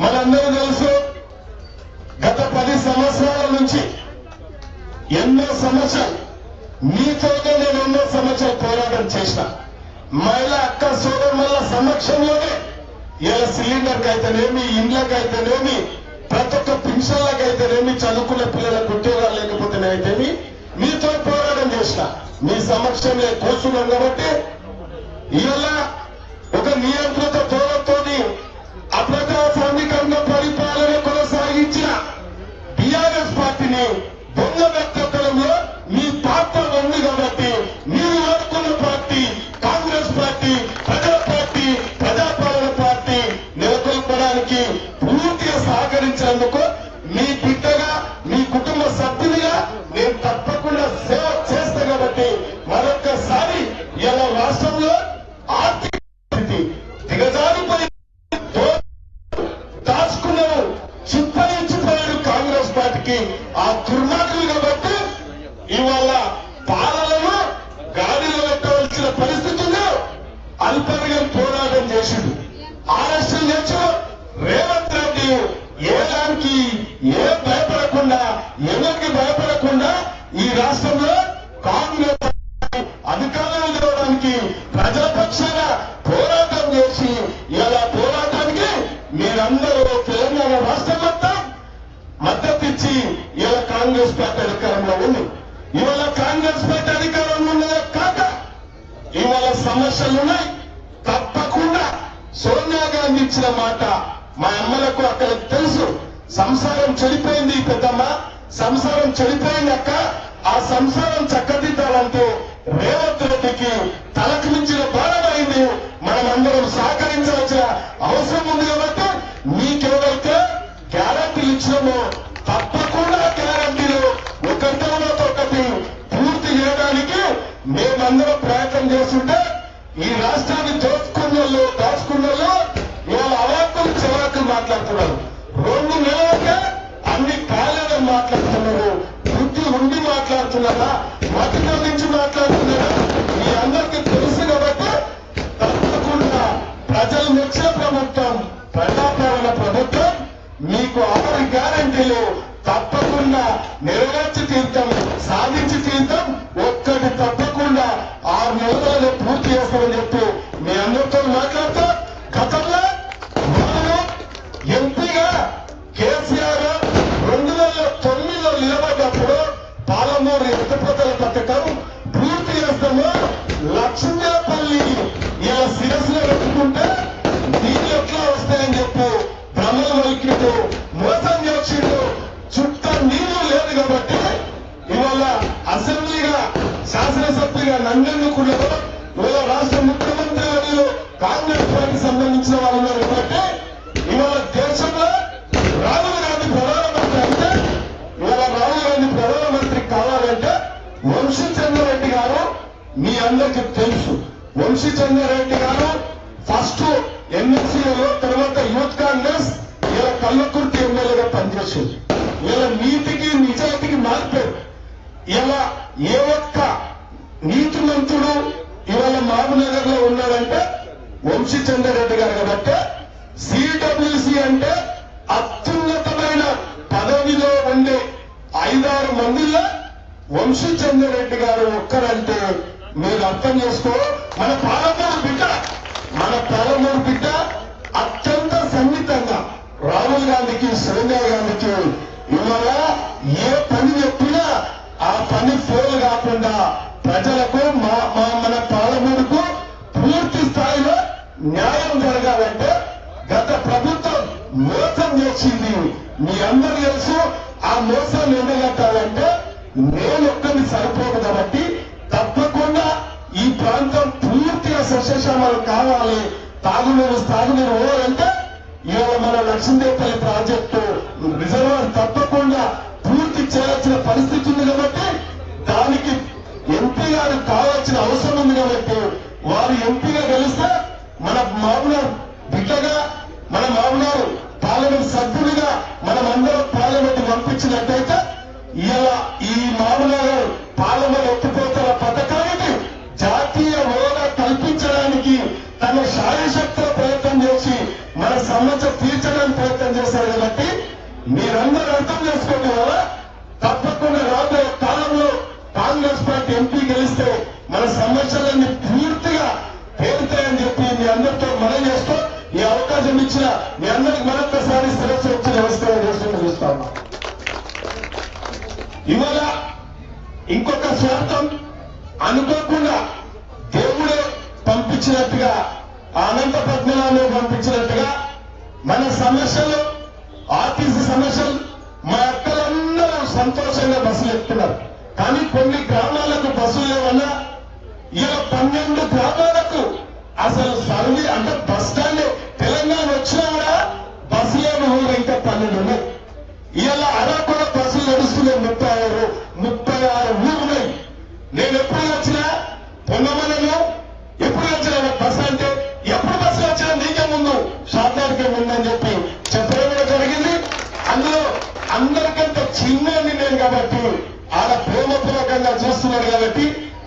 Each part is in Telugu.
మనందరూ తెలుసు గత పది సంవత్సరాల నుంచి ఎన్నో సమస్యలు మీతోనే నేను ఎన్నో సమస్యలు పోరాటం చేసిన. మహిళ అక్క సోదరుల సమక్షంలోనే ఇలా సిలిండర్కి అయితేనేమి ఇండ్లకైతేనేమి ప్రతి ఒక్క పింఛన్లకైతేనేమి అయితేనేమి చదువుకున్న పిల్లలకు ఉద్యోగాలు లేకపోతేనేమి మీతో పోరాటం చేసిన. మీ సమక్షంలో కూర్చున్నాం కాబట్టి ఇలా ఆ దుర్మార్గులు కాబట్టి ఇవాళ పాలనలో గాడిలో పెట్టవలసిన పరిస్థితుల్లో అల్పనగా పోరాటం చేసిండు. ఆలస్యం చేసిన రేవంత్ రెడ్డి ఏ దానికి ఏ భయపడకుండా ఎవరికి భయపడకుండా ఈ రాష్ట్రంలో కాంగ్రెస్ అధికారంలో తేవడానికి ప్రజాపక్షాన పోరాటం చేసి ఇలా పోరాటానికి మీరందరూ తెలంగాణ రాష్ట్రం మొత్తం మద్దతు ఇలా కాంగ్రెస్ పార్టీ అధికారంలో ఉంది? ఇవాళ కాంగ్రెస్ పార్టీ అధికారంలో ఉన్నదే కాక ఇవాళ సమస్యలు ఉన్నాయి. తప్పకుండా సోనియా గాంధీ ఇచ్చిన మాట మా అమ్మలకు అక్కడ తెలుసు. సంసారం చెడిపోయింది పెద్దమ్మ. సంసారం చెడిపోయింది అక్క. ఆ సంసారం చక్కదిద్దాలంటూ రేవంత్ రెడ్డికి తలకు మించిన భారమైంది మనం అందరం సహకరించవలసిన అవసరం ఉంది కదా. ఈ రాష్ట్రాన్ని దోచుకున్నోళ్ళు దాచుకున్న ఇవాళ అవాకులు చివరకు మాట్లాడుతున్నారు. రెండు నెలలకే అన్ని కాలేదని మాట్లాడుతున్నారు. బుద్ధి ఉండి మాట్లాడుతున్నారా? మధ్య నుంచి మాట్లాడుతున్నారా? మీ అందరికీ తెలుసు కాబట్టి తప్పకుండా ప్రజలు మెచ్చిన ప్రభుత్వం ప్రజాపాలన ప్రభుత్వం మీకు ఆరు గ్యారంటీలు తప్పకుండా నెరవేర్చి తీర్థం సాధించి తీర్థం చిన్నపల్లి ఇలా శిరస్సులో పెట్టుకుంటే నీళ్ళు ఎట్లా వస్తాయని చెప్పు. భ్రమలు వలికిండు మోసం చేసిండు. చుట్ట నీళ్ళు లేదు కాబట్టి ఇవాళ అసెంబ్లీగా శాసనసభ్యుగా నన్నెన్నుకున్నారు ఇవాళ రాష్ట్ర ముఖ్యమంత్రి మరియు కాంగ్రెస్ పార్టీకి సంబంధించిన వాళ్ళు ఉన్నారు కాబట్టి ఇవాళ దేశంలో రాహుల్ గాంధీ ప్రధానమంత్రి అంటే ఇవాళ రాహుల్ గాంధీ ప్రధానమంత్రి కావాలంటే వంశీ చంద్రరెడ్డి మీ అందరికి తెలుసు. వంశీ చంద్రారెడ్డి గారు ఫస్ట్ ఎన్ఎస్సీలో తర్వాత యూత్ కాంగ్రెస్ ఇలా కల్లకుర్తి ఎమ్మెల్యేగా పనిచేసింది. ఇలా నీతికి నిజాయితీకి మారిపోయారు ఇలా ఏ ఒక్క నీతిమంతుడు ఇవాళ మహబూబ్నగర్లో ఉన్నాడంటే వంశీ చంద్రారెడ్డి గారు కాబట్టి సిడబ్ల్యూసి అంటే అత్యున్నతమైన పదవిలో ఉండే ఐదారు మందిలో వంశీ చంద్రారెడ్డి గారు ఒక్కరంటే మీరు అర్థం చేసుకో మన పాలమూరు బిడ్డ మన పాలమూరు బిడ్డ అత్యంత సన్నిహితంగా రాహుల్ గాంధీకి సోనియా గాంధీకి ఇవాళ ఏ పని చెప్పినా ఆ పని ఫోల్ కాకుండా ప్రజలకు మా మా మన పాలమూరుకు పూర్తి స్థాయిలో న్యాయం జరగాలంటే గత ప్రభుత్వం మోసం చేసింది. మీ అందరు తెలుసు ఆ మోసాన్ని ఎండగట్టాలంటే నేను ఒక్కరిని సరిపోదు కాబట్టి ప్రాంతం పూర్తిగా సస్యశ్యామలు కావాలి. తాగునీరు తాగునీరు పోవాలంటే ఇవాళ మన లక్ష్మీదేవపల్లి ప్రాజెక్టు రిజర్వర్ తప్పకుండా పూర్తి చేయాల్సిన పరిస్థితి ఉంది కాబట్టి దానికి ఎంపీ గారు కావాల్సిన అవసరం ఉంది కాబట్టి వారు ఎంపీగా గెలిస్తే మన మామూలు బిడ్డగా మన మామూలు పార్లమెంట్ సభ్యుడిగా మనం అందరం పార్లమెంట్ పంపించినట్టయితే ఇలా ఈ మామూలు పార్లమెంట్ ఎత్తిపోతల ప్రయత్నం చేసి మన సమస్య తీర్చడానికి ప్రయత్నం చేశారు కాబట్టి మీరందరూ అర్థం చేసుకోండి కదా. తప్పకుండా రాబోయే కాలంలో కాంగ్రెస్ పార్టీ ఎంపీ గెలిస్తే మన సమస్యలన్నీ పూర్తిగా తేలుతాయని చెప్పి మీ అందరితో మనం చేస్తూ ఈ అవకాశం ఇచ్చిన మీ అందరికి మరొకసారి శిరస్సు వచ్చి నమస్కారం చేస్తూ చూస్తా ఇవాళ ఇంకొక స్వార్థం అనుకోకుండా దేవుడే పంపించినట్టుగా ఆ అనంత పద్మనాభం పంపించినట్టుగా మన సమస్యలు ఆర్టీసీ సమస్యలు మా అక్కలందరూ సంతోషంగా బస్సులు ఎక్కుతున్నారు. కానీ కొన్ని గ్రామాలకు బస్సులు లేవన్నా ఇలా పన్నెండు గ్రామాలకు అసలు సర్వీ అంటే బస్ స్టాండ్ షార్ట్నర్కే ఉందని చెప్పి చెప్పడం కూడా జరిగింది. అందులో అందరికంటే చిన్నది నేను కాబట్టి ఆడ ప్రేమపూర్వకంగా చూస్తున్నాడు కాబట్టి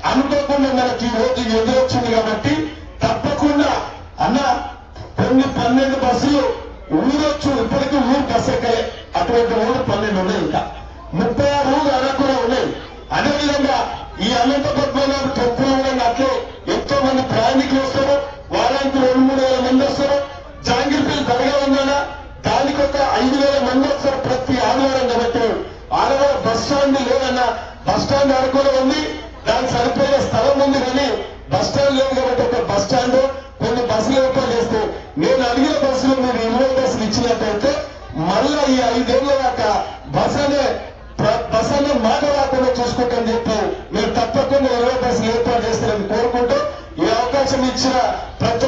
అనుకోకుండా మనకి ఈ రోజు ఎదురొచ్చింది కాబట్టి తప్పకుండా అన్న కొన్ని పన్నెండు బస్సులు ఊరొచ్చు. ఇప్పటికీ ఊరు బస్సు ఎక్కలే అటువంటి ఊరు పన్నెండు ఉన్నాయి ఇంకా. ముప్పై ఆరు ఊరు అలా కూడా ఉన్నాయి. అదేవిధంగా ఈ అనంత పద్మనాభ టెంపుల్ కూడా అట్లే ఎంతో మంది ప్రయాణికులు వస్తారు. వారానికి రెండు మూడు వేల మంది వస్తారు. ఆనవాడ బస్ స్టాండ్ లేదన్నా బస్ స్టాండ్ అనుకూలం ఉంది. దానికి సరిపోయే స్థలం ఉంది కానీ బస్ స్టాండ్ లేదు కాబట్టి ఒక బస్ స్టాండ్ కొన్ని బస్సులు ఏర్పాటు చేస్తే. నేను అడిగిన బస్సులు మీరు ఇరవై బస్సులు ఇచ్చినట్టయితే మళ్ళా ఈ ఐదేళ్ళ దాకా బస్ అనే బస్ అనే మాట రాకుండా చూసుకుంటామని చెప్పి మీరు తప్పకుండా ఇరవై బస్సులు ఏర్పాటు చేస్తారని కోరుకుంటూ ఈ అవకాశం ఇచ్చిన ప్రతి